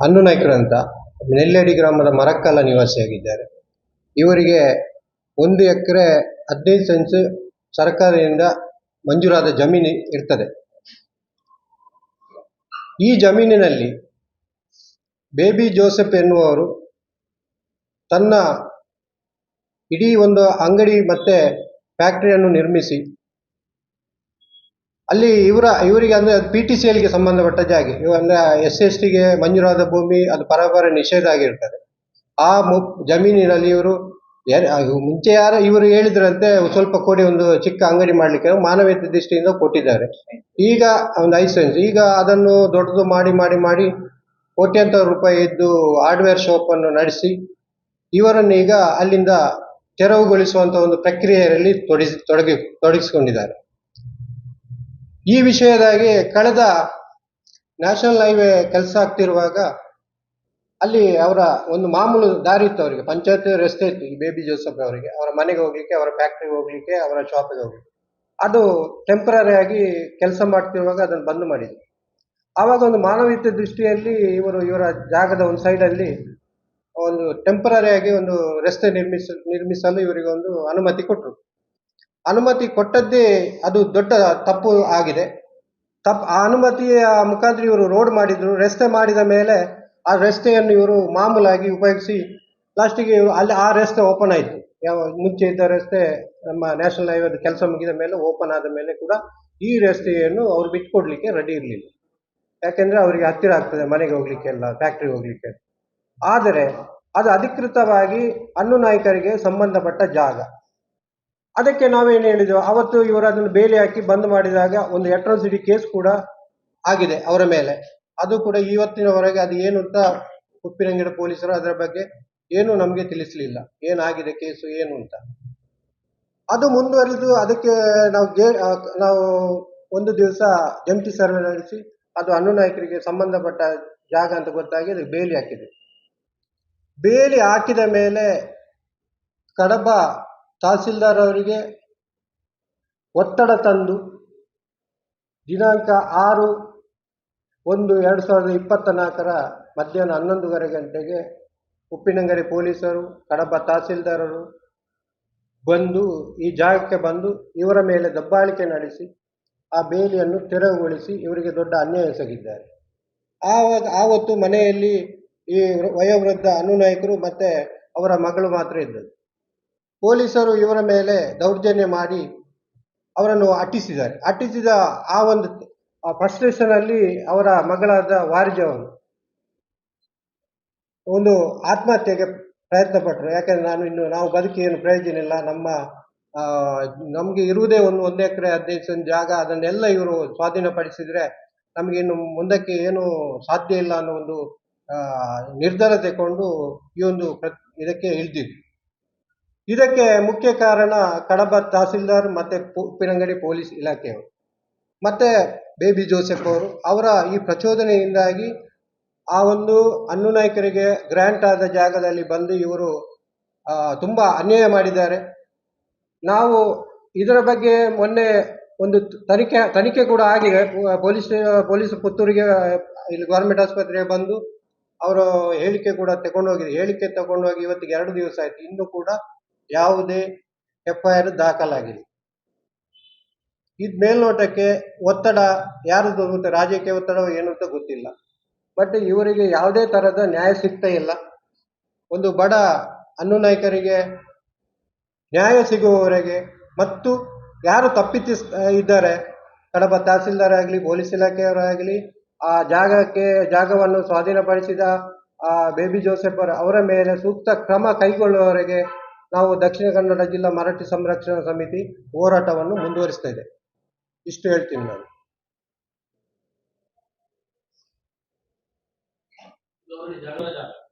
ಅನ್ನು ನಾಯ್ಕರು ಅಂತ ನೆಲ್ಲೇಡಿ ಗ್ರಾಮದ ಮರಕ್ಕಲ್ಲ ನಿವಾಸಿಯಾಗಿದ್ದಾರೆ. ಇವರಿಗೆ ಒಂದು ಎಕರೆ ಹದಿನೈದು ಸೆನ್ಸ್ ಸರ್ಕಾರದಿಂದ ಮಂಜೂರಾದ ಜಮೀನು ಇರ್ತದೆ. ಈ ಜಮೀನಿನಲ್ಲಿ ಬೇಬಿ ಜೋಸೆಫ್ ಎನ್ನುವರು ತನ್ನ ಇಡೀ ಒಂದು ಅಂಗಡಿ ಮತ್ತೆ ಫ್ಯಾಕ್ಟರಿಯನ್ನು ನಿರ್ಮಿಸಿ ಅಲ್ಲಿ ಇವರ, ಇವರಿಗೆ ಅಂದ್ರೆ ಪಿ ಟಿ ಸಿ ಎಲ್ಗೆ ಸಂಬಂಧಪಟ್ಟ ಜಾಗೆ. ಅಂದರೆ ಎಸ್ ಎಸ್ ಟಿಗೆ ಮಂಜೂರಾದ ಭೂಮಿ, ಅದು ಪರಪರ ನಿಷೇಧ ಆಗಿರ್ತದೆ. ಆ ಮು- ಜಮೀನಿನಲ್ಲಿ ಇವರು ಮುಂಚೆ ಯಾರು, ಇವರು ಹೇಳಿದ್ರಂತೆ ಸ್ವಲ್ಪ ಕೋಡಿ ಒಂದು ಚಿಕ್ಕ ಅಂಗಡಿ ಮಾಡಲಿಕ್ಕೆ ಮಾನವೀಯತೆ ದೃಷ್ಟಿಯಿಂದ ಕೊಟ್ಟಿದ್ದಾರೆ. ಈಗ ಒಂದು ಐದು ಸೆನ್ಸ್ ಈಗ ಅದನ್ನು ದೊಡ್ಡದು ಮಾಡಿ ಮಾಡಿ ಮಾಡಿ ಕೋಟ್ಯಂತರ ರೂಪಾಯಿ ಇದ್ದು ಹಾರ್ಡ್ವೇರ್ ಶಾಪ್ ಅನ್ನು ನಡೆಸಿ, ಇವರನ್ನು ಈಗ ಅಲ್ಲಿಂದ ತೆರವುಗೊಳಿಸುವಂತ ಒಂದು ಪ್ರಕ್ರಿಯೆಯಲ್ಲಿ ತೊಡಿಸಿ ತೊಡಗಿ, ತೊಡಗಿಸಿಕೊಂಡಿದ್ದಾರೆ. ಈ ವಿಷಯದಾಗಿ ಕಳೆದ ನ್ಯಾಷನಲ್ ಹೈವೇ ಕೆಲಸ ಆಗ್ತಿರುವಾಗ ಅಲ್ಲಿ ಅವರ ಒಂದು ಮಾಮೂಲು ದಾರಿ ಇತ್ತು ಅವರಿಗೆ. ಪಂಚಾಯತ್ ರಸ್ತೆ ಇತ್ತು ಈ ಬೇಬಿ ಜೋಸಫ್ ಅವರಿಗೆ ಅವರ ಮನೆಗೆ ಹೋಗ್ಲಿಕ್ಕೆ, ಅವರ ಫ್ಯಾಕ್ಟ್ರಿಗೆ ಹೋಗ್ಲಿಕ್ಕೆ, ಅವರ ಶಾಪಿಗೆ ಹೋಗ್ಲಿಕ್ಕೆ. ಅದು ಟೆಂಪರರಿ ಆಗಿ ಕೆಲಸ ಮಾಡ್ತಿರುವಾಗ ಅದನ್ನು ಬಂದ್ ಮಾಡಿದ್ರು. ಆವಾಗ ಒಂದು ಮಾನವೀಯತೆ ದೃಷ್ಟಿಯಲ್ಲಿ ಇವರು ಇವರ ಜಾಗದ ಒಂದು ಸೈಡಲ್ಲಿ ಒಂದು ಟೆಂಪರರಿ ಆಗಿ ಒಂದು ರಸ್ತೆ ನಿರ್ಮಿಸ, ನಿರ್ಮಿಸಲು ಇವರಿಗೆ ಒಂದು ಅನುಮತಿ ಕೊಟ್ಟರು. ಅನುಮತಿ ಕೊಟ್ಟದ್ದೇ ಅದು ದೊಡ್ಡ ತಪ್ಪು ಆಗಿದೆ. ತಪ್ಪು ಆ ಅನುಮತಿಯ ಮುಖಾಂತರ ಇವರು ರೋಡ್ ಮಾಡಿದ್ರು, ರಸ್ತೆ ಮಾಡಿದ ಮೇಲೆ ಆ ರಸ್ತೆಯನ್ನು ಇವರು ಮಾಮೂಲಾಗಿ ಉಪಯೋಗಿಸಿ ಲಾಸ್ಟಿಗೆ ಅಲ್ಲಿ ಆ ರಸ್ತೆ ಓಪನ್ ಆಯಿತು. ಯಾವ ಮುಂಚೆ ಇದ್ದ ರಸ್ತೆ ನಮ್ಮ ನ್ಯಾಷನಲ್ ಹೈವೇ ಕೆಲಸ ಮುಗಿದ ಮೇಲೆ ಓಪನ್ ಆದ ಮೇಲೆ ಕೂಡ ಈ ರಸ್ತೆಯನ್ನು ಅವ್ರು ಬಿಟ್ಕೊಡ್ಲಿಕ್ಕೆ ರೆಡಿ ಇರಲಿಲ್ಲ. ಯಾಕೆಂದರೆ ಅವರಿಗೆ ಹತ್ತಿರ ಆಗ್ತದೆ ಮನೆಗೆ ಹೋಗ್ಲಿಕ್ಕೆ ಎಲ್ಲ ಹೋಗಲಿಕ್ಕೆ ಹೋಗ್ಲಿಕ್ಕೆ ಆದರೆ ಅದು ಅಧಿಕೃತವಾಗಿ ಅನ್ನು ನಾಯಕರಿಗೆ ಸಂಬಂಧಪಟ್ಟ ಜಾಗ. ಅದಕ್ಕೆ ನಾವೇನು ಹೇಳಿದೆವು? ಅವತ್ತು ಇವರು ಅದನ್ನು ಬೇಲಿ ಹಾಕಿ ಬಂದ್ ಮಾಡಿದಾಗ ಒಂದು ಅಟ್ರಾಸಿಟಿ ಕೇಸ್ ಕೂಡ ಆಗಿದೆ ಅವರ ಮೇಲೆ. ಅದು ಕೂಡ ಇವತ್ತಿನವರೆಗೆ ಅದು ಏನು ಅಂತ ಉಪ್ಪಿನಂಗಿಡ ಪೊಲೀಸರು ಅದರ ಬಗ್ಗೆ ಏನು ನಮಗೆ ತಿಳಿಸಲಿಲ್ಲ. ಏನಾಗಿದೆ ಕೇಸು ಏನು ಅಂತ. ಅದು ಮುಂದುವರೆದು ಅದಕ್ಕೆ ನಾವು ಗೇ ನಾವು ಒಂದು ದಿವಸ ಜಂಟಿ ಸರ್ವೆ ನಡೆಸಿ, ಅದು ಅನ್ನು ನಾಯಕರಿಗೆ ಸಂಬಂಧಪಟ್ಟ ಜಾಗ ಅಂತ ಗೊತ್ತಾಗಿ ಅದಕ್ಕೆ ಬೇಲಿ ಹಾಕಿದೆ ಬೇಲಿ ಹಾಕಿದ ಮೇಲೆ ಕಡಬ ತಹಸೀಲ್ದಾರ್ ಅವರಿಗೆ ಒತ್ತಡ ತಂದು ದಿನಾಂಕ ಆರು ಒಂದು ಎರಡು ಸಾವಿರದ ಇಪ್ಪತ್ತ ನಾಲ್ಕರ ಮಧ್ಯಾಹ್ನ ಹನ್ನೊಂದುವರೆ ಗಂಟೆಗೆ ಉಪ್ಪಿನಂಗಡಿ ಪೊಲೀಸರು, ಕಡಬ ತಹಸೀಲ್ದಾರರು ಬಂದು ಈ ಜಾಗಕ್ಕೆ ಬಂದು ಇವರ ಮೇಲೆ ದಬ್ಬಾಳಿಕೆ ನಡೆಸಿ ಆ ಬೇಲಿಯನ್ನು ತೆರವುಗೊಳಿಸಿ ಇವರಿಗೆ ದೊಡ್ಡ ಅನ್ಯಾಯ ಎಸಗಿದ್ದಾರೆ. ಆವಾಗ ಆವತ್ತು ಮನೆಯಲ್ಲಿ ಈ ವಯೋವೃದ್ಧ ಅನುನಾಯಕರು ಮತ್ತೆ ಅವರ ಮಗಳು ಮಾತ್ರ ಇದ್ದದ್ದು. ಪೊಲೀಸರು ಇವರ ಮೇಲೆ ದೌರ್ಜನ್ಯ ಮಾಡಿ ಅವರನ್ನು ಅಟ್ಟಿಸಿದ್ದಾರೆ. ಅಟ್ಟಿಸಿದ ಆ ಒಂದು ಫ್ರಸ್ಟ್ರೇಷನ್ ಅಲ್ಲಿ ಅವರ ಮಗಳಾದ ವಾರಿಜವನು ಒಂದು ಆತ್ಮಹತ್ಯೆಗೆ ಪ್ರಯತ್ನ ಪಟ್ಟರು ಯಾಕಂದ್ರೆ ನಾನು ಇನ್ನು, ನಾವು ಬದುಕಿ ಏನು ಪ್ರಯೋಜನ ಇಲ್ಲ. ನಮ್ಮ ನಮಗೆ ಇರುವುದೇ ಒಂದು ಒಂದು ಎಕರೆ ಹದಿನೈದು ಜಾಗ. ಅದನ್ನೆಲ್ಲ ಇವರು ಸ್ವಾಧೀನಪಡಿಸಿದರೆ ನಮಗೆ ಇನ್ನು ಮುಂದಕ್ಕೆ ಏನು ಸಾಧ್ಯ ಇಲ್ಲ ಅನ್ನೋ ಒಂದು ನಿರ್ಧಾರ ತಗೊಂಡು ಈ ಒಂದು ಪ್ರ- ಇದಕ್ಕೆ ಇಳಿದಿದ್ವಿ ಇದಕ್ಕೆ ಮುಖ್ಯ ಕಾರಣ ಕಡಬ ತಹಸೀಲ್ದಾರ್ ಮತ್ತೆ ಉಪ್ಪಿನಂಗಡಿ ಪೊಲೀಸ್ ಇಲಾಖೆಯವರು. ಮತ್ತೆ ಬೇಬಿ ಜೋಸೆಫ್ ಅವರು, ಅವರ ಈ ಪ್ರಚೋದನೆಯಿಂದಾಗಿ ಆ ಒಂದು ಅನ್ನು ನಾಯಕರಿಗೆ ಗ್ರ್ಯಾಂಟ್ ಆದ ಜಾಗದಲ್ಲಿ ಬಂದು ಇವರು ತುಂಬ ಅನ್ಯಾಯ ಮಾಡಿದ್ದಾರೆ. ನಾವು ಇದರ ಬಗ್ಗೆ ಮೊನ್ನೆ ಒಂದು ತನಿಖೆ ತನಿಖೆ ಕೂಡ ಆಗಿದೆ. ಪೊಲೀಸ್ ಪೊಲೀಸ್ ಪುತ್ತೂರಿಗೆ, ಇಲ್ಲಿ ಗೌರ್ಮೆಂಟ್ ಆಸ್ಪತ್ರೆಗೆ ಬಂದು ಅವರು ಹೇಳಿಕೆ ಕೂಡ ತಗೊಂಡೋಗಿದೆ. ಹೇಳಿಕೆ ತಗೊಂಡೋಗಿ ಇವತ್ತಿಗೆ ಎರಡು ದಿವಸ ಆಯ್ತು. ಇನ್ನು ಕೂಡ ಯಾವುದೇ ಎಫ್ ಐ ಆರ್ ದಾಖಲಾಗಿಲ್ಲ. ಇದು ಮೇಲ್ನೋಟಕ್ಕೆ ಒತ್ತಡ ಯಾರು ಗೊತ್ತ ರಾಜಕೀಯ ಒತ್ತಡ ಏನು ಅಂತ ಗೊತ್ತಿಲ್ಲ. ಬಟ್ ಇವರಿಗೆ ಯಾವುದೇ ಥರದ ನ್ಯಾಯ ಸಿಗ್ತಾ ಇಲ್ಲ. ಒಂದು ಬಡ ಅನ್ನು ನಾಯಕರಿಗೆ ನ್ಯಾಯ ಸಿಗುವವರೆಗೆ ಮತ್ತು ಯಾರು ತಪ್ಪಿತಿಸ್ ಇದ್ದಾರೆ, ಕಡಬ ತಹಸೀಲ್ದಾರ್ ಆಗಲಿ ಪೊಲೀಸ್ ಇಲಾಖೆಯವರಾಗಲಿ, ಆ ಜಾಗಕ್ಕೆ, ಜಾಗವನ್ನು ಸ್ವಾಧೀನಪಡಿಸಿದ, ಆ, ಬೇಬಿ ಜೋಸೆಫ್ ಅವರ- ಅವರ ಮೇಲೆ ಸೂಕ್ತ ಕ್ರಮ ಕೈಗೊಳ್ಳುವವರೆಗೆ ನಾವು ದಕ್ಷಿಣ ಕನ್ನಡ ಜಿಲ್ಲಾ ಮರಾಠಿ ಸಂರಕ್ಷಣಾ ಸಮಿತಿ ಹೋರಾಟವನ್ನು ಮುಂದುವರಿಸ್ತಾ ಇದೆ. ಇಷ್ಟು ಹೇಳ್ತೀನಿ ನಾನು.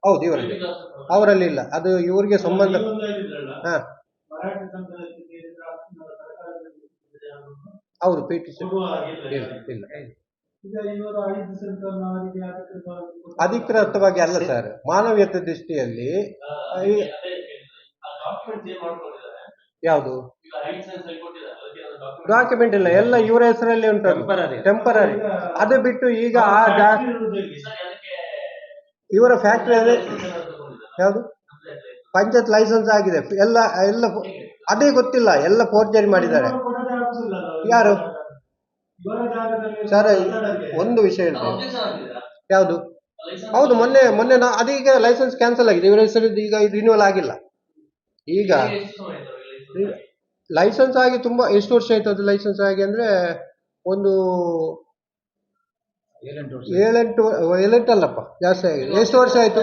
ಹೌದು, ಇವರಲ್ಲಿ. ಅವರಲ್ಲಿ ಇಲ್ಲ. ಅದು ಇವರಿಗೆ ಸಂಬಂಧ ಹಾ. ಹೌದು ಪಿ ಟಿ ಇಲ್ಲ. ಅಧಿಕೃತವಾಗಿ ಅಲ್ಲ, ಸರ್. ಮಾನವೀಯತೆ ದೃಷ್ಟಿಯಲ್ಲಿ document- ಡಾಕ್ಯುಮೆಂಟ್ ಇಲ್ಲ. ಎಲ್ಲ ಇವರ ಹೆಸರಲ್ಲಿ ಉಂಟು. ಟೆಂಪರರಿ ಅದು ಬಿಟ್ಟು ಈಗ ಆ ಇವರ ಫ್ಯಾಕ್ಟ್ರಿ ಯಾವುದು? ಪಂಚಾಯತ್ ಲೈಸೆನ್ಸ್. ಆಗಿದೆ. ಎಲ್ಲ ಎಲ್ಲ ಅದೇ ಗೊತ್ತಿಲ್ಲ. ಎಲ್ಲ ಫೋರ್ಜರಿ ಮಾಡಿದ್ದಾರೆ? ಯಾರು? ಸರ್ ಒಂದು ವಿಷಯ ಹಾಕಿದ್ದೀರಾ? ಯಾವುದು? ಹೌದು ಮೊನ್ನೆ ಮೊನ್ನೆ ನಾ ಅದೀಗ ಲೈಸೆನ್ಸ್ ಕ್ಯಾನ್ಸಲ್ ಆಗಿದೆ. ಇವರ ಹೆಸರು ಈಗ ರಿನ್ಯೂವಲ್ ಆಗಿಲ್ಲ. ಈಗ ಲೈಸೆನ್ಸ್ ಆಗಿ? ತುಂಬಾ ಎಷ್ಟು ವರ್ಷ ಆಯ್ತು ಅದು ಲೈಸೆನ್ಸ್ ಆಗಿ ಅಂದ್ರೆ ಒಂದು ಏಳೆಂಟು ಏಳೆಂಟಲ್ಲಪ್ಪ ಜಾಸ್ತಿ ಆಗಿ ಎಷ್ಟು ವರ್ಷ ಆಯ್ತು?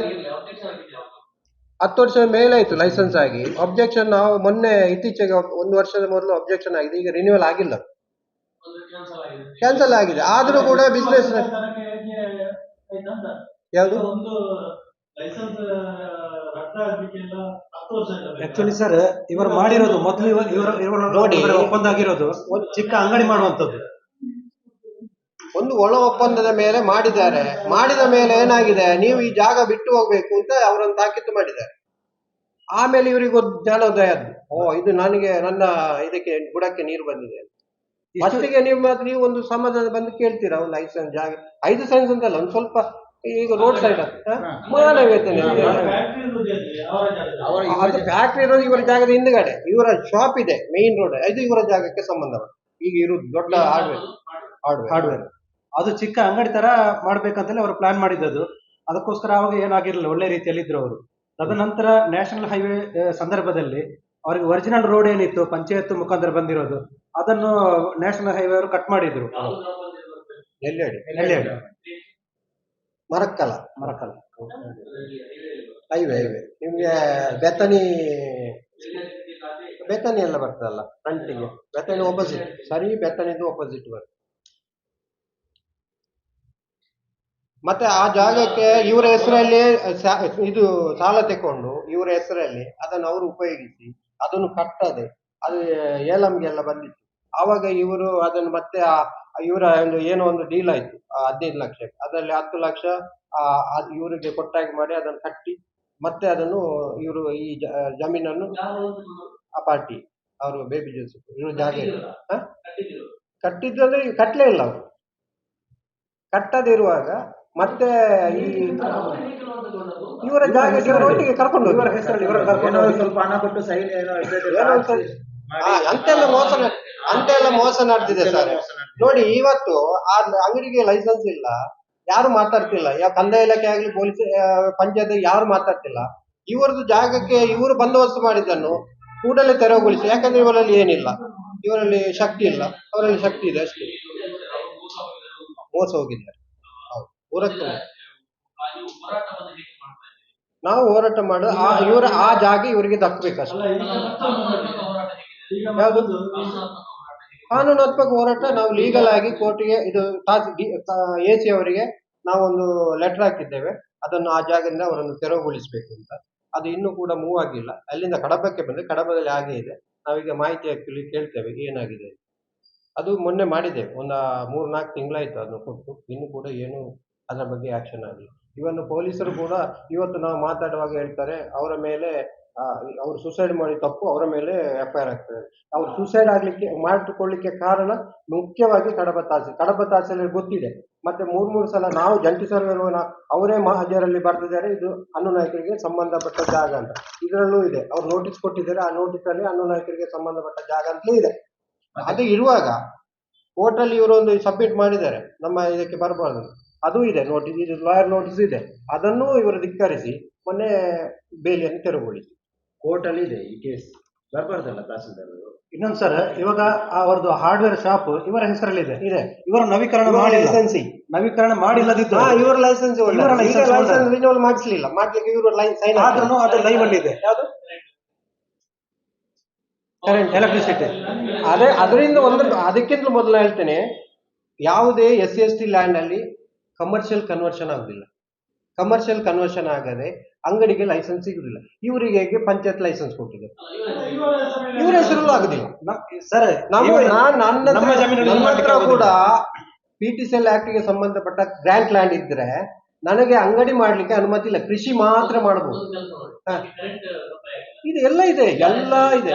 ಹತ್ತು ವರ್ಷ ಮೇಲೆ ಆಯ್ತು ಲೈಸೆನ್ಸ್ ಆಗಿ ಅಬ್ಜೆಕ್ಷನ್ ನಾವು ಮೊನ್ನೆ ಇತ್ತೀಚೆಗೆ ಒಂದು ವರ್ಷದ ಮೊದಲು ಅಬ್ಜೆಕ್ಷನ್ ಆಗಿದೆ ಈಗ ರಿನ್ಯೂವಲ್ ಆಗಿಲ್ಲ. ಕ್ಯಾನ್ಸಲ್ ಆಗಿದೆ ಆದರೂ ಕೂಡ ಬಿಸ್ನೆಸ್? ಯಾವುದು ಆಕ್ಚುಲಿ ಸರ್ ಇವರು ಮಾಡಿರೋದು ಮೊದಲು ಇವರು ಇವರ ಇವರ ನೋಡಿ. ಇವರ ಒಪ್ಪಂದ ಆಗಿರೋದು ಒಂದು ಚಿಕ್ಕ ಅಂಗಡಿ ಮಾಡುವಂತದ್ದು ಒಂದು ಒಳ ಒಪ್ಪಂದದ ಮೇಲೆ ಮಾಡಿದ್ದಾರೆ. ಮಾಡಿದ ಮೇಲೆ ಏನಾಗಿದೆ? ನೀವು ಈ ಜಾಗ ಬಿಟ್ಟು ಹೋಗ್ಬೇಕು ಅಂತ ಅವರನ್ನು ತಾಕೀತು ಮಾಡಿದ್ದಾರೆ. ಆಮೇಲೆ ಇವರಿಗೆ ಒಂದು ಜ್ಞಾನೋದಯ ಅದು ಓ ಇದು ನನಗೆ ನನ್ನ ಇದಕ್ಕೆ ಬುಡಕ್ಕೆ ನೀರು ಬಂದಿದೆ ಫಸ್ಟಿಗೆ ನಿಮ್ಮ ಮಾತ್ರ ನೀವು ಒಂದು ಸಮಾಧಾನ ಬಂದು ಕೇಳ್ತೀರಾ ಒಂದು ಐದು ಸೆನ್ಸ್ ಜಾಗ ಐದು ಸೆನ್ಸ್ ಅಂತಲ್ಲ ಒಂದು ಸ್ವಲ್ಪ ಈಗ ರೋಡ್ ಸೈಡ್. ಅದು ಫ್ಯಾಕ್ಟ್ರಿ ಇರೋದು ಇವರ ಜಾಗದ ಹಿಂದ್ಗಡೆ ಇವರ ಶಾಪ್ ಇದೆ ಮೇನ್ ರೋಡ್ ಇದು ಇವರ ಜಾಗಕ್ಕೆ ಸಂಬಂಧ ಈಗ ಇರೋದು ದೊಡ್ಡ ಹಾರ್ಡ್ವೇರ್ ಹಾರ್ಡ್ವೇರ್ ಹಾರ್ಡ್ವೇರ್ ಅದು ಚಿಕ್ಕ ಅಂಗಡಿ ತರ ಮಾಡ್ಬೇಕಂತಲೇ ಅವರು ಪ್ಲಾನ್ ಮಾಡಿದ್ದದು. ಅದಕ್ಕೋಸ್ಕರ ಅವಾಗ ಏನಾಗಿರಲಿಲ್ಲ ಒಳ್ಳೆ ರೀತಿಯಲ್ಲಿ ಇದ್ರು ಅವರು. ತದನಂತರ ನ್ಯಾಷನಲ್ ಹೈವೇ ಸಂದರ್ಭದಲ್ಲಿ ಅವರಿಗೆ ಒರಿಜಿನಲ್ ರೋಡ್ ಏನಿತ್ತು ಪಂಚಾಯತ್ ಮುಖಾಂತರ ಬಂದಿರೋದು ಅದನ್ನು ನ್ಯಾಷನಲ್ ಹೈವೇ ಅವರು ಕಟ್ ಮಾಡಿದ್ರು. ಮರಕ್ಕಲ್ಲ ಬರ್ತದೆ. Highway highway. ನಿಮ್ಗೆ ಬೆತ್ತನಿ ಬೆತ್ತನಿ ಎಲ್ಲ ಬರ್ತದಲ್ಲ ಫ್ರಂಟಿಗೆ ಬೆತ್ತನಿ ಒಪೋಸಿಟ್ ಸರಿ ಬೆತನಿದು ಒಪೋಸಿಟ್ ಬರ್ತದೆ ಮತ್ತೆ ಆ ಜಾಗಕ್ಕೆ ಇವರ ಹೆಸರಲ್ಲಿ ಇದು ಸಾಲ ತಕೊಂಡು ಇವರ ಹೆಸರಲ್ಲಿ ಅದನ್ನು ಅವರು ಉಪಯೋಗಿಸಿ, ಅದನ್ನು ಕಟ್ಟದೆ, ಅದು ಏಲಂಗೆಲ್ಲ ಬಂದಿತ್ತು. ಆವಾಗ ಇವರು ಅದನ್ನು ಮತ್ತೆ ಆ- ಇವರ ಒಂದು ಏನೋ ಒಂದು ಡೀಲ್ ಆಯ್ತು ಆ ಹದಿನೈದು ಲಕ್ಷ ಅದರಲ್ಲಿ ಹತ್ತು ಲಕ್ಷ ಆ ಇವರಿಗೆ ಕೊಟ್ಟಾಗಿ ಮಾಡಿ ಅದನ್ನು ಕಟ್ಟಿ ಮತ್ತೆ ಅದನ್ನು ಇವರು ಈ ಜಮೀನನ್ನು ಆ ಪಾರ್ಟಿ ಅವರು ಬೇಬಿ ಜೋಸೆಫ್ ಇವರು ಜಾಗ? ಕಟ್ಟಿದ್ದು ಅಂದ್ರೆ ಈಗ ಕಟ್ಲೇ ಇಲ್ಲ ಅವರು. ಕಟ್ಟದಿರುವಾಗ ಮತ್ತೆ ಈ? ಇವರ ಜಾಗ ಇವರ ಒಟ್ಟಿಗೆ ಕರ್ಕೊಂಡು ಹೋಗಿ. ಇವರ ಹೆಸರಲ್ಲಿ ಇವರ ಕರ್ಕೊಂಡು ಸ್ವಲ್ಪ ಹಣ ಕೊಟ್ಟು ಸೈನ್ ಏನೋ ಅಂತೆಲ್ಲ ಮೋಸ ಅಂತೆಲ್ಲ ಮೋಸ ನಡೆದಿದೆ ಸರ್. ನೋಡಿ ಇವತ್ತು ಆ ಅಂಗಡಿಗೆ ಲೈಸೆನ್ಸ್ ಇಲ್ಲ. ಯಾರು ಮಾತಾಡ್ತಿಲ್ಲ. ಯಾವ ಕಂದಾಯ ಇಲಾಖೆ ಆಗ್ಲಿ ಪೊಲೀಸ್ ಪಂಚಾಯತ್ ಯಾರು ಮಾತಾಡ್ತಿಲ್ಲ. ಇವರದ್ದು ಜಾಗಕ್ಕೆ ಇವರು ಬಂದೋಬಸ್ತ್ ಮಾಡಿದ್ದನ್ನು ಕೂಡಲೇ ತೆರವುಗೊಳಿಸಿ. ಯಾಕಂದ್ರೆ ಇವರಲ್ಲಿ ಏನಿಲ್ಲ. ಇವರಲ್ಲಿ ಶಕ್ತಿ ಇಲ್ಲ. ಅವರಲ್ಲಿ ಶಕ್ತಿ ಇದೆ ಅಷ್ಟೇ. ಮೋಸ ಹೋಗಿದ್ದಾರೆ. ಹೌದು. ನೀವು ಹೋರಾಟ ಮಾಡುದು ಆ ಇವರ ಆ ಜಾಗ ಇವರಿಗೆ ದಕ್ಕಬೇಕಷ್ಟೇ. ಯಾವುದು? ಕಾನೂನಾತ್ಮಕ ಹೋರಾಟ ನಾವು ಲೀಗಲ್ ಆಗಿ ಕೋರ್ಟ್ಗೆ ಇದು ಎ ಸಿ ಅವರಿಗೆ ನಾವೊಂದು ಲೆಟರ್ ಹಾಕಿದ್ದೇವೆ. ಅದನ್ನು ಆ ಜಾಗದಿಂದ ಅವರನ್ನು ತೆರವುಗೊಳಿಸಬೇಕು ಅಂತ. ಅದು ಇನ್ನೂ ಕೂಡ ಮೂವ್ ಆಗಿಲ್ಲ. ಅಲ್ಲಿಂದ ಕಡಬಕ್ಕೆ ಬಂದರೆ ಕಡಬದಲ್ಲಿ ಹಾಗೆ ಇದೆ. ನಾವೀಗ ಮಾಹಿತಿ ಹಾಕಿ ಕೇಳ್ತೇವೆ ಏನಾಗಿದೆ ಅದು ಮೊನ್ನೆ ಮಾಡಿದೆ. ಒಂದು ಮೂರು ನಾಲ್ಕು ತಿಂಗಳಾಯಿತು ಅದನ್ನು ಕೊಟ್ಟು. ಇನ್ನು ಕೂಡ ಏನು ಅದರ ಬಗ್ಗೆ ಆಕ್ಷನ್ ಆಗಲಿಲ್ಲ ಇವನ್ನು ಪೊಲೀಸರು ಕೂಡ ಇವತ್ತು ನಾವು ಮಾತಾಡುವಾಗ ಹೇಳ್ತಾರೆ, ಅವರ ಮೇಲೆ ಅವರು ಸುಸೈಡ್ ಮಾಡಿ ತಪ್ಪು ಅವರ ಮೇಲೆ ಎಫ್ ಐ ಆರ್ ಆಗ್ತದೆ ಅವ್ರು ಸುಸೈಡ್ ಆಗ್ಲಿಕ್ಕೆ, ಮಾಡಿಕೊಳ್ಳಿಕ್ಕೆ ಕಾರಣ ಮುಖ್ಯವಾಗಿ ಕಡಬ ತಾಸೆ ಕಡಬ ತಾಸೆಲ್ಲ ಗೊತ್ತಿದೆ. ಮತ್ತೆ ಮೂರ್, ಮೂರು ಸಲ ನಾವು ಜಂಟಿ ಸರ್ವೇನ ಅವರೇ ಮಹಾಜರಲ್ಲಿ ಬರ್ತಿದ್ದಾರೆ. ಇದು ಅನ್ನು ನಾಯಕರಿಗೆ ಸಂಬಂಧಪಟ್ಟ ಜಾಗ ಅಂತ. ಇದರಲ್ಲೂ ಇದೆ. ಅವ್ರು ನೋಟಿಸ್ ಕೊಟ್ಟಿದ್ದಾರೆ. ಆ ನೋಟಿಸ್ ಅಲ್ಲಿ ಅನ್ನು ನಾಯಕರಿಗೆ ಸಂಬಂಧಪಟ್ಟ ಜಾಗ ಅಂತಲೇ ಇದೆ. ಅದು ಇರುವಾಗ ಕೋರ್ಟ್ ಇವರೊಂದು ಸಬ್ಮಿಟ್ ಮಾಡಿದ್ದಾರೆ. ನಮ್ಮ ಇದಕ್ಕೆ ಬರಬಾರ್ದು. ಅದು ಇದೆ. ನೋಟಿಸ್ ಇದು ಲಾಯರ್ ನೋಟಿಸ್ ಇದೆ. ಅದನ್ನು ಇವರು ಧಿಕ್ಕರಿಸಿ ಮೊನ್ನೆ ಬೇಲಿಯನ್ನು ತೆರವುಗೊಳಿಸಿ ಕೋರ್ಟ್ ಅಲ್ಲಿ ಇದೆ ಈ ಕೇಸ್. ಬರ್ಬಾರ್ದಲ್ಲ ತಹಸೀಲ್ದಾರ್ ಇನ್ನೊಂದು ಸರ್ ಇವಾಗ ಅವರದು ಹಾರ್ಡ್ವೇರ್ ಶಾಪ್ ಇವರ ಹೆಸರಲ್ಲಿ ಇದೆ. ಇದೆ. ಇವರು ನವೀಕರಣ ಮಾಡಿ ಲೈಸೆನ್ಸಿ ನವೀಕರಣ ಮಾಡಿಲ್ಲದಿದ್ದು ಹಾ ಇವ್ರ ಲೈಸೆನ್ಸ್ ಇವರ license ಲೈಸೆನ್ಸ್ ರಿನ್ಯೂವಲ್ ಮಾಡಿಸ್ಲಿಲ್ಲ. ಮಾಡ್ಲಿಕ್ಕೆ ಇವರು ಸೈನ್ ಆದ್ರೂ ಅದು ಲೈವ್ ಅಲ್ಲಿ ಇದೆ. ಯಾವುದು? ಕರೆಂಟ್ ಎಲೆಕ್ಟ್ರಿಸಿಟಿ ಅದೇ ಅದರಿಂದ ಒಂದು ಅದಕ್ಕಿಂತ ಮೊದಲು ಹೇಳ್ತೇನೆ ಯಾವುದೇ S C S T land ಅಲ್ಲಿ ಕಮರ್ಷಿಯಲ್ ಕನ್ವರ್ಷನ್ ಆಗುದಿಲ್ಲ. ಕಮರ್ಷಿಯಲ್ ಕನ್ವರ್ಷನ್ ಆಗದೆ ಅಂಗಡಿಗೆ ಲೈಸೆನ್ಸ್ ಸಿಗುದಿಲ್ಲ. ಇವರಿಗೆ ಹೇಗೆ ಪಂಚಾಯತ್ ಲೈಸೆನ್ಸ್ ಕೊಟ್ಟಿದೆ ಇವರ ಹೆಸರಲ್ಲಿ ಹೆಸರು ಆಗುದಿಲ್ಲ. ಸರ್ ನಮ್ಮ ನಾನ್ ನನ್ನ ಹತ್ರ- ನಮ್ಮ ಜಮೀನಲ್ಲಿ ನನ್ನ ಹತ್ರ ಕೂಡ ಪಿ ಟಿ ಸಿ ಎಲ್ ಆಕ್ಟ್ಗೆ ಸಂಬಂಧಪಟ್ಟ ಗ್ರ್ಯಾಂಟ್ ಲ್ಯಾಂಡ್ ಇದ್ರೆ ನನಗೆ ಅಂಗಡಿ ಮಾಡ್ಲಿಕ್ಕೆ ಅನುಮತಿ ಇಲ್ಲ. ಕೃಷಿ ಮಾತ್ರ ಮಾಡಬಹುದು ಹಾ. ಇದು ಎಲ್ಲ ಇದೆ. ಎಲ್ಲ ಇದೆ?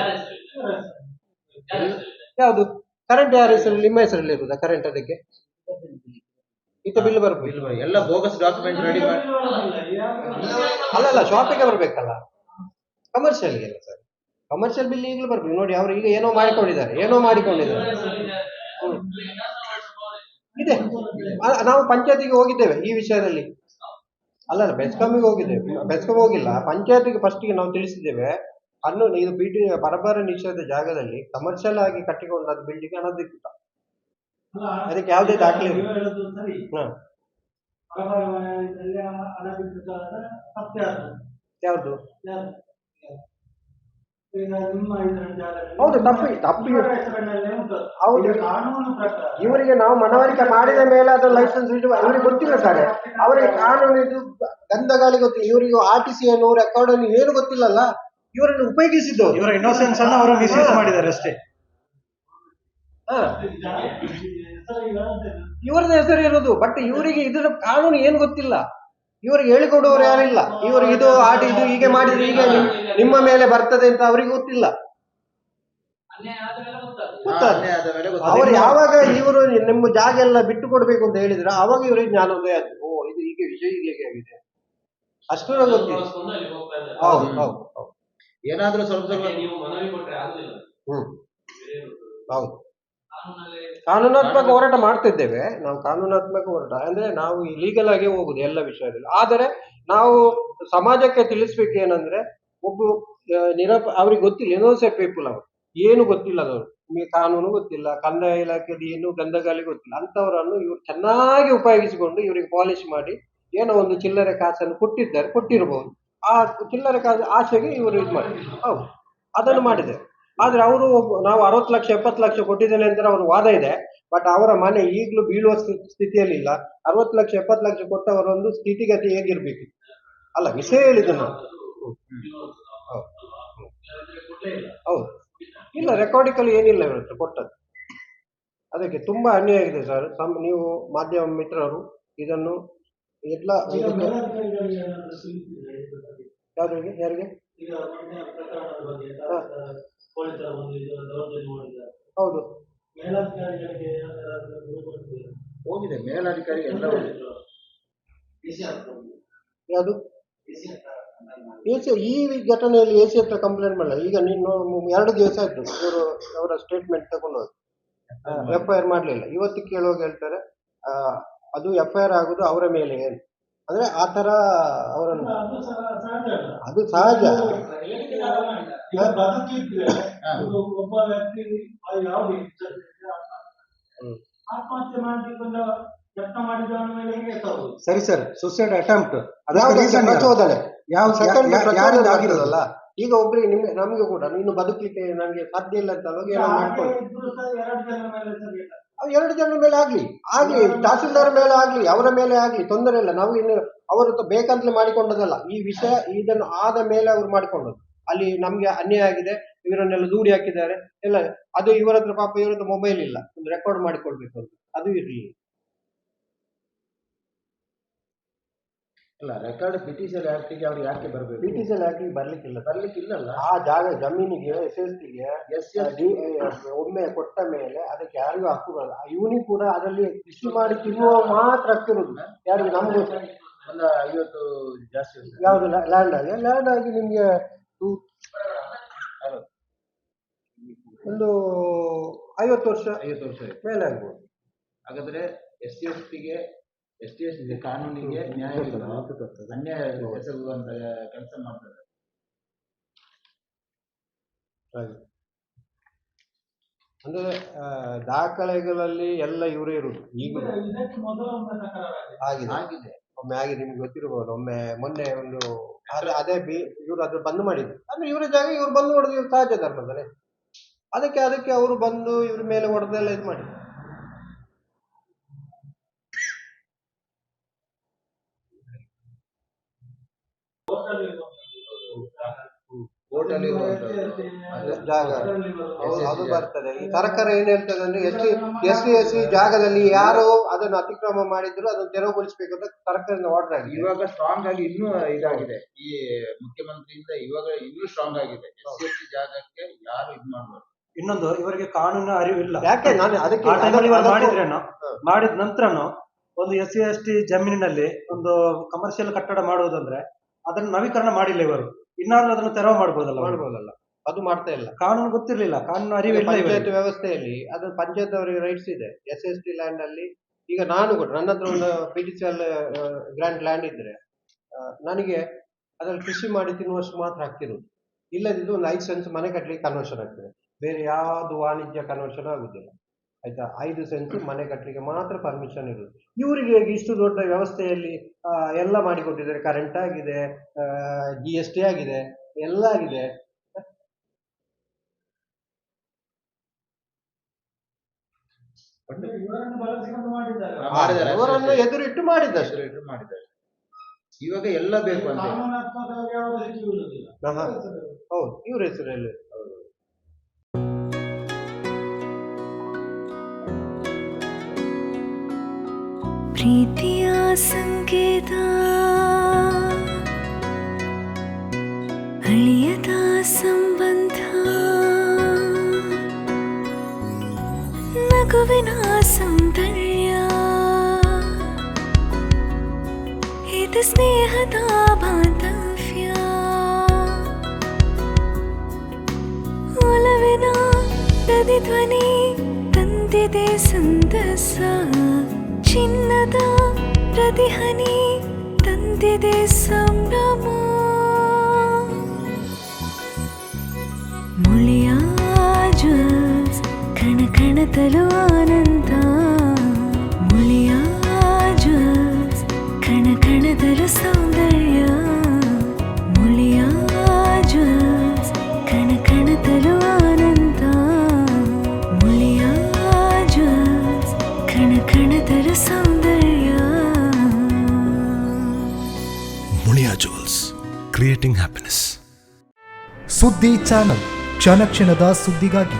ಯಾವುದು? ಕರೆಂಟ್ ಯಾರ ಹೆಸರು ನಿಮ್ಮ ಹೆಸರಲ್ಲಿ ಇರುವುದಾ ಕರೆಂಟ್ ಅದಕ್ಕೆ? ಇತ್ತ ಬಿಲ್ ಬರ್ಬೇಕು. ಬಿಲ್ ಬ- ಎಲ್ಲ ಬೋಗಸ್ ಡಾಕ್ಯುಮೆಂಟ್ ರೆಡಿ ಮಾಡಿ ಅಲ್ಲ ಅಲ್ಲ ಶಾಪಿಗೆ ಬರ್ಬೇಕಲ್ಲ. ಕಮರ್ಷಿಯಲ್ ಗೆಲ್ಲ ಸರ್ ಕಮರ್ಷಿಯಲ್ ಬಿಲ್ ಈಗಲೂ ಬರ್ಬೇಕು. ನೋಡಿ ಅವ್ರು ಈಗ ಏನೋ ಮಾಡಿಕೊಂಡಿದ್ದಾರೆ ಏನೋ ಮಾಡಿಕೊಂಡಿದ್ದಾರೆ. ಇದೆ. ಆ- ನಾವು ಪಂಚಾಯತಿಗೆ ಹೋಗಿದ್ದೇವೆ ಈ ವಿಷಯದಲ್ಲಿ. ಅಲ್ಲ ಅಲ್ಲ ಬೆಸ್ಕಾಮಿಗೆ ಹೋಗಿದ್ದೇವೆ. ಬೆಸ್ಕಾಮ್ ಹೋಗಿಲ್ಲ. ಪಂಚಾಯತಿಗೆ ಫಸ್ಟಿಗೆ ನಾವು ತಿಳಿಸಿದ್ದೇವೆ. ಅನ್ನು ಇದು ಬಿಡಿ ಬರಬಾರ ನಿಷೇಧ ಜಾಗದಲ್ಲಿ ಕಮರ್ಷಿಯಲ್ ಆಗಿ ಕಟ್ಟಿಕೊಂಡದ್ದು ಬಿಲ್ಡಿಂಗ್ ಅನಧಿಕೃತ ಅದಕ್ಕೆ ಯಾವುದೇ ದಾಖಲೆ ಯಾವುದು? ಹೌದು, ತಪ್ಪು- ತಪ್ಪು-. ಹೌದು. ಕಾನೂನು ಪ್ರಕಾರ. ಇವರಿಗೆ ನಾವು ಮನವರಿಕೆ ಮಾಡಿದ ಮೇಲೆ ಅದು ಲೈಸೆನ್ಸ್ ಇಟ್ಟು ಇವರಿಗೆ ಗೊತ್ತಿಲ್ಲ ಸರ್. ಅವರಿಗೆ ಕಾನೂನು ಇದು ಗಂಧಗಾಲಿ ಗೊತ್ತಿಲ್ಲ ಇವರಿಗೆ ಆರ್ ಟಿ ಸಿ ಅನ್ನು ರೆಕಾರ್ಡ್ ಅನ್ನು ಏನು ಗೊತ್ತಿಲ್ಲಲ್ಲ ಇವರನ್ನು ಉಪಯೋಗಿಸಿದ್ದು. ಇವರ ಇನ್ನೋಸೆನ್ಸ್ ಅನ್ನು ಅವರು ಮಿಸ್ಯೂಸ್ ಮಾಡಿದ್ದಾರೆ ಅಷ್ಟೇ. ಹಾ. ಈಗ ಹೆಸರು ಇರೋದು ಬಟ್ ಇವರಿಗೆ ಇದರ ಕಾನೂನು ಏನು ಗೊತ್ತಿಲ್ಲ. ಇವ್ರಿಗೆ ಹೇಳಿಕೊಡೋರು ಯಾರಿಲ್ಲ ಇವರು ಇದು ಆಟ ಇದು ಹೀಗೆ ಮಾಡಿದ್ರೆ ಹೀಗೆ ನಿಮ್ಮ ಮೇಲೆ ಬರ್ತದೆ ಅಂತ ಅವರಿಗೆ ಗೊತ್ತಿಲ್ಲ. ಅವ್ರು ಯಾವಾಗ ಇವರು ನಿಮ್ಮ ಜಾಗ ಎಲ್ಲ ಬಿಟ್ಟು ಕೊಡ್ಬೇಕು ಅಂತ ಹೇಳಿದ್ರೆ ಅವಾಗ ಇವರಿಗೆ ಜ್ಞಾನೋದಯ ಆಯ್ತು ಓ ಇದು ಹೀಗೆ ವಿಷಯ ಹೀಗೆ ಆಗಿದೆ. ಅಷ್ಟು ಗೊತ್ತಿಲ್ಲ. ಹೌದು ಹೌದು ಹೌದು. ಏನಾದ್ರೂ ಸ್ವಲ್ಪ ಸ್ವಲ್ಪ ನೀವು ಮನವಿ ಕೊಟ್ರೆ ಆಗುದಿಲ್ಲ ಹ್ಮ್. ಹೌದು. ಕಾನೂನಾತ್ಮಕ ಹೋರಾಟ ಮಾಡ್ತಿದ್ದೇವೆ. ನಾವು ಕಾನೂನಾತ್ಮಕ ಹೋರಾಟ. ಅಂದ್ರೆ ನಾವು ಇಲೀಗಲ್ ಆಗಿ ಹೋಗುದು ಎಲ್ಲ ವಿಷಯದಲ್ಲಿ. ಆದರೆ ನಾವು ಸಮಾಜಕ್ಕೆ ತಿಳಿಸ್ಬೇಕು ಏನಂದ್ರೆ ಒಬ್ಬ ನಿರಪ ಅವ್ರಿಗೆ ಗೊತ್ತಿಲ್ಲ. ಇನ್ನೋಸೆಂಟ್ ಪೀಪಲ್ ಅವರು. ಏನು ಗೊತ್ತಿಲ್ಲ ಅದವರು ನಿಮಗೆ ಕಾನೂನು ಗೊತ್ತಿಲ್ಲ. ಕಂದಾಯ ಇಲಾಖೆಯಲ್ಲಿ ಏನು ಗಂಧಗಾಲಿ ಗೊತ್ತಿಲ್ಲ. ಅಂತವರನ್ನು ಇವರು ಚೆನ್ನಾಗಿ ಉಪಯೋಗಿಸಿಕೊಂಡು ಇವರಿಗೆ ಪಾಲಿಶ್ ಮಾಡಿ ಏನೋ ಒಂದು ಚಿಲ್ಲರೆ ಕಾಸನ್ನು ಕೊಟ್ಟಿದ್ದಾರೆ. ಕೊಟ್ಟಿರಬಹುದು ಆ ಚಿಲ್ಲರೆ ಕಾಸು ಆಸೆಗೆ ಇವರು ಇದು ಮಾಡಿ ಹೌದು. ಅದನ್ನು ಮಾಡಿದೆ ಆದ್ರೆ ಅವರು ನಾವು ಅರವತ್ತು ಲಕ್ಷ ಎಪ್ಪತ್ತು ಲಕ್ಷ ಕೊಟ್ಟಿದ್ದೇನೆ ಅಂತ ಅವ್ರ ವಾದ ಇದೆ. ಬಟ್ ಅವರ ಮನೆ ಈಗಲೂ ಬೀಳುವ ಸ್ಥಿ- ಸ್ಥಿತಿಯಲ್ಲಿ ಇಲ್ಲ. ಅರವತ್ತು ಲಕ್ಷ ಎಪ್ಪತ್ತು ಲಕ್ಷ ಕೊಟ್ಟವರ ಒಂದು ಸ್ಥಿತಿಗತಿ ಹೇಗಿರ್ಬೇಕು? ಅಲ್ಲ ವಿಷಯ ಹೇಳಿದ್ದು ನಾವು ಹೌದು. ಇಲ್ಲ ರೆಕಾರ್ಡಿಕಲ್ ಏನಿಲ್ಲ ಇವ್ರ ಹತ್ರ ಕೊಟ್ಟದ್ದು. ಅದಕ್ಕೆ ತುಂಬಾ ಅನ್ಯಾಯ ಆಗಿದೆ ಸರ್ ತಮ್ಮ ನೀವು ಮಾಧ್ಯಮ ಮಿತ್ರರು ಇದನ್ನು ಎಲ್ಲ? ಯಾರಿಗೆ? ಯಾರಿಗೆ ಪೊಲೀಸರು ಒಂದು ಇದು ದೌರ್ಜನ್ಯ ಮಾಡಿದ್ದಾರೆ. ಹೌದು. ಮೇಲಧಿಕಾರಿಗಳಿಗೆ ದೂರು? ಹೋಗಿದೆ ಮೇಲಾಧಿಕಾರಿ ಎಲ್ಲ ಹೋಗಿದೆ. ಯಾವುದು? ಸಿ ಈ ಘಟನೆಯಲ್ಲಿ ಎ ಸಿ ಹತ್ರ ಕಂಪ್ಲೇಂಟ್ ಮಾಡಲ್ಲ. ಈಗ ನೀನು ಎರಡು ದಿವಸ ಆಯ್ತು ಇವರು ಅವರ ಸ್ಟೇಟ್ಮೆಂಟ್ ತಗೊಂಡು ಎಫ್ ಐ ಆರ್ ಮಾಡಲಿಲ್ಲ. ಇವತ್ತು ಕೇಳುವಾಗ ಹೇಳ್ತಾರೆ ಆ, ಅದು ಎಫ್ ಐ ಆರ್ ಆಗುದು ಅವರ ಮೇಲೆ ಏನು ಅಂದ್ರೆ ಆ ತರ ಅವರನ್ನು ಅದು ಸಹ- ಸಹಜ ಒಬ್ಬ ವ್ಯಕ್ತಿ ಯಾವ್ದು. ಆತ್ಮಹತ್ಯೆ ಮಾಡಿಕೊಂಡು ಸರಿ ಸರ್ ಸುಸೈಡ್ ಅಟೆಂಪ್ಟ್ ಪ್ರಚೋದನೆ? ಯಾವ ಸೆಕೆಂಡ್ ಯಾರಿಂದ ಆಗಿರೋದಲ್ಲ? ಈಗ ಒಬ್ರಿಗೆ ನಿಮ್ಗೆ ನಮಗೆ ಕೂಡ ನೀನು ಬದುಕಲಿಕ್ಕೆ ನನಗೆ ಸಾಧ್ಯ ಇಲ್ಲ ಅಂತ ಅವಾಗ ಮಾಡ್ಕೊಂಡು ಎರಡು ಜನ ಮೇಲೆ ಜನರ ಮೇಲೆ ಆಗ್ಲಿ ಆಗ್ಲಿ ತಹಸೀಲ್ದಾರ್ ಮೇಲೆ ಆಗ್ಲಿ ಅವರ ಮೇಲೆ ಆಗ್ಲಿ ತೊಂದರೆ ಇಲ್ಲ. ನಾವು ಇನ್ನು ಅವರು ಬೇಕಂತಲೇ ಮಾಡಿಕೊಂಡದಲ್ಲ. ಈ ವಿಷಯ ಇದನ್ನು ಆದ ಮೇಲೆ ಅವ್ರು ಮಾಡಿಕೊಂಡದ್ದು. ಅಲ್ಲಿ ನಮ್ಗೆ ಅನ್ಯಾಯ ಆಗಿದೆ ಇವರನ್ನೆಲ್ಲ ದೂರಿ ಹಾಕಿದ್ದಾರೆ. ಇಲ್ಲ ಅದು ಇವರ ಹತ್ರ ಪಾಪ ಇವರ ಹತ್ರ ಮೊಬೈಲ್ ಇಲ್ಲ. ಒಂದು ರೆಕಾರ್ಡ್ ಮಾಡಿಕೊಡ್ಬೇಕು ಅಂತ. ಅದು ಇರ್ಲಿ. ಅಲ್ಲ ರೆಕಾರ್ಡ್ ಬ್ರಿಟಿಷರ್ ಆಕ್ಟಿಗೆ ಅವ್ರು ಯಾಕೆ ಬರಬೇಕು? ಬ್ರಿಟಿಷ್ ಹಾಕಿ ಬರ್ಲಿಕ್ಕಿಲ್ಲ ಬರ್ಲಿಕ್ಕೆ ಇಲ್ಲಲ್ಲ ಆ ಜಾಗ ಜಮೀನಿಗೆ ಎಸ್ ಎಸ್ ಟಿಗೆ ಎಸ್ ಎಸ್ ಒಮ್ಮೆ ಕೊಟ್ಟ ಮೇಲೆ ಅದಕ್ಕೆ ಯಾರಿಗೂ ಹಕ್ಕು ಬರಲ್ಲ ಇವನಿಗೆ ಕೂಡ ಅದರಲ್ಲಿ ಕೃಷಿ ಮಾಡಿ ತಿನ್ನುವ ಮಾತ್ರ ಹಕ್ಕಿರುದು ಯಾರಿಗೆ ನಮ್ಗೆ ಒಂದು ಐವತ್ತು ಜಾಸ್ತಿ. ಯಾವುದು ಲ್ಯಾಂಡ್ ಆಗಿ? ಲ್ಯಾಂಡ್ ಆಗಿ ನಿಮಗೆ ಒಂದು ಐವತ್ತು ವರ್ಷ ಐವತ್ತು ವರ್ಷ ಮೇಲೆ ಆಗ್ಬೋದು. ಹಾಗಾದ್ರೆ ಎಸ್ ಸಿ ಎಸ್ ಟಿಗೆ ಎಸ್ ಟಿ ಎಸ್ ಕಾನೂನಿಗೆ ನ್ಯಾಯ ಇಲ್ಲ. ಅನ್ಯಾಯ ಎಸಗುವಂತ ಕೆಲಸ ಮಾಡ್ತಾರೆ. ಹಾಗೆ. ಅಂದ್ರೆ ಆ, ದಾಖಲೆಗಳಲ್ಲಿ ಎಲ್ಲ ಇವರೇ ಇರುದು. ಈಗ ಆಗಿದೆ. ಆಗಿದೆ. ಒಮ್ಮೆ ಆಗಿದೆ ನಿಮ್ಗೆ ಗೊತ್ತಿರಬಹುದು ಒಮ್ಮೆ ಮೊನ್ನೆ ಒಂದು ಅದೇ ಅದೇ ಬಿ ಇವರು ಅದ್ರ ಬಂದ್ ಮಾಡಿದ್ರು. ಅಂದ್ರೆ ಇವರ ಜಾಗ ಇವ್ರು ಬಂದು ಹೊಡೆದು ಇವ್ರು ಸಹಜ ಧರ್ಮದಲ್ಲೇ. ಅದಕ್ಕೆ ಅದಕ್ಕೆ ಅವರು ಬಂದು ಇವ್ರ ಮೇಲೆ ಹೊಡೆದೆಲ್ಲ ಇದು ಮಾಡಿ ಹೋಟೆಲ್ ಜಾಗ ಅದು ಬರ್ತದೆ. ಈ ಸರ್ಕಾರ ಏನ್ ಹೇಳ್ತದೆ ಅಂದ್ರೆ S C S C S C ಜಾಗದಲ್ಲಿ ಯಾರು ಅದನ್ನು ಅತಿಕ್ರಮ ಮಾಡಿದ್ರು ಅದನ್ನು ತೆರವುಗೊಳಿಸಬೇಕು ಅಂತ ಸರ್ಕಾರದಿಂದ ಆರ್ಡರ್ ಆಗಿದೆ. ಇವಾಗ ಸ್ಟ್ರಾಂಗ್ ಆಗಿ ಇನ್ನೂ ಇದಾಗಿದೆ. ಈ ಮುಖ್ಯಮಂತ್ರಿಯಿಂದ ಇವಾಗ ಇನ್ನೂ ಸ್ಟ್ರಾಂಗ್ ಆಗಿದೆ. ಎಸ್ ಸಿ ಎಸ್ ಜಾಗಕ್ಕೆ ಯಾರು ಇದು ಮಾಡ್ಬಾರ್ದು ಇನ್ನೊಂದು ಇವರಿಗೆ ಕಾನೂನು ಅರಿವಿಲ್ಲ. ಯಾಕೆ? ನಾನು ಅದಕ್ಕೆ ಮಾಡಿದ್ರೇನೋ? ಮಾಡಿದ ನಂತರನು ಒಂದು ಎಸ್ ಸಿ ಎಸ್ ಟಿ ಜಮೀನಿನಲ್ಲಿ ಒಂದು ಕಮರ್ಷಿಯಲ್ ಕಟ್ಟಡ ಮಾಡುವುದಂದ್ರೆ ಅದನ್ನು ನವೀಕರಣ ಮಾಡಿಲ್ಲ ಇವರು. ಇನ್ನಾದ್ರೂ ಅದನ್ನು ತೆರವು ಮಾಡಬಹುದಲ್ಲ ಮಾಡಬಹುದಲ್ಲ ಮಾಡ್ಬೋದಲ್ಲ. ಅದು ಮಾಡ್ತಾ ಇಲ್ಲ. ಕಾನೂನು ಗೊತ್ತಿರಲಿಲ್ಲ. ಕಾನೂನು ಅರಿವಿಲ್ಲ ಪಂಚಾಯತ್ ಇವರಿಗೆ. ವ್ಯವಸ್ಥೆಯಲ್ಲಿ ಅದು ಪಂಚಾಯತ್ ಅವರಿಗೆ ರೈಟ್ಸ್ ಇದೆ. ಎಸ್ ಎಸ್ ಟಿ ಲ್ಯಾಂಡ್ ಅಲ್ಲಿ ಈಗ ನಾನು ಕೂಡ ನನ್ನ ಹತ್ರ ಒಂದು ಪಿಡಿಸಿಎಲ್ ಗ್ರ್ಯಾಂಡ್ ಲ್ಯಾಂಡ್ ಇದ್ರೆ ಆ, ನನಗೆ ಅದ್ರಲ್ಲಿ ಕೃಷಿ ಮಾಡಿ ತಿನ್ನುವಷ್ಟು ಮಾತ್ರ ಆಗ್ತಿರೋದು. ಇಲ್ಲದಿದ್ದು ಒಂದು ಐದು ಸೆನ್ಸ್ ಮನೆ ಕಟ್ಟಲಿಕ್ಕೆ ಕನ್ವರ್ಷನ್ ಆಗ್ತದೆ. ಬೇರೆ ಯಾವುದು ವಾಣಿಜ್ಯ ಕನ್ವರ್ಷನ್ ಆಗುದಿಲ್ಲ. ಆಯ್ತಾ? ಐದು ಸೆನ್ಸ್ ಮನೆ ಕಟ್ಟಲಿಕ್ಕೆ ಮಾತ್ರ ಪರ್ಮಿಷನ್ ಇರುದು. ಇವರಿಗೆ ಇಷ್ಟು ದೊಡ್ಡ ವ್ಯವಸ್ಥೆಯಲ್ಲಿ ಎಲ್ಲ ಮಾಡಿಕೊಟ್ಟಿದ್ದಾರೆ. ಕರೆಂಟ್ ಆಗಿದೆ ಜಿ ಎಸ್ ಟಿ ಆಗಿದೆ ಎಲ್ಲ ಆಗಿದೆ. ಅವರನ್ನು ಎದುರಿಟ್ಟು ಮಾಡಿದ್ದಾರೆ. ಇವಾಗ ಎಲ್ಲ ಬೇಕು ಅಂತ. ಹೌದು ಇವ್ರ ಹೆಸರಲ್ಲಿ प्रीत्या सङ्केता हलियता सम्बन्धाघुविना सन्दर्या एतस्नेहता स्नेहता बान्धव्या ओलविना दन्ति तन्दिते सन्तसा। ಚಿನ್ನದ ಪ್ರತಿಹನಿ ತಂದಿದೆ ಸಂಭ್ರಮ. ಮುಳಿಯ ಜ್ವಲ್ಸ್ ಕಣ ಕಣದಲು ಆನಂದ ಮುಳಿಯ ಜ್ವಲ್ಸ್ ಕಣ ಕಣದಲು ಸೌಂದರ್ಯ ಕ್ರಿಯೇಟಿಂಗ್ ಹ್ಯಾಪಿನೆಸ್ ಸುದ್ದಿ ಚಾನಲ್ ಕ್ಷಣ ಕ್ಷಣದ ಸುದ್ದಿಗಾಗಿ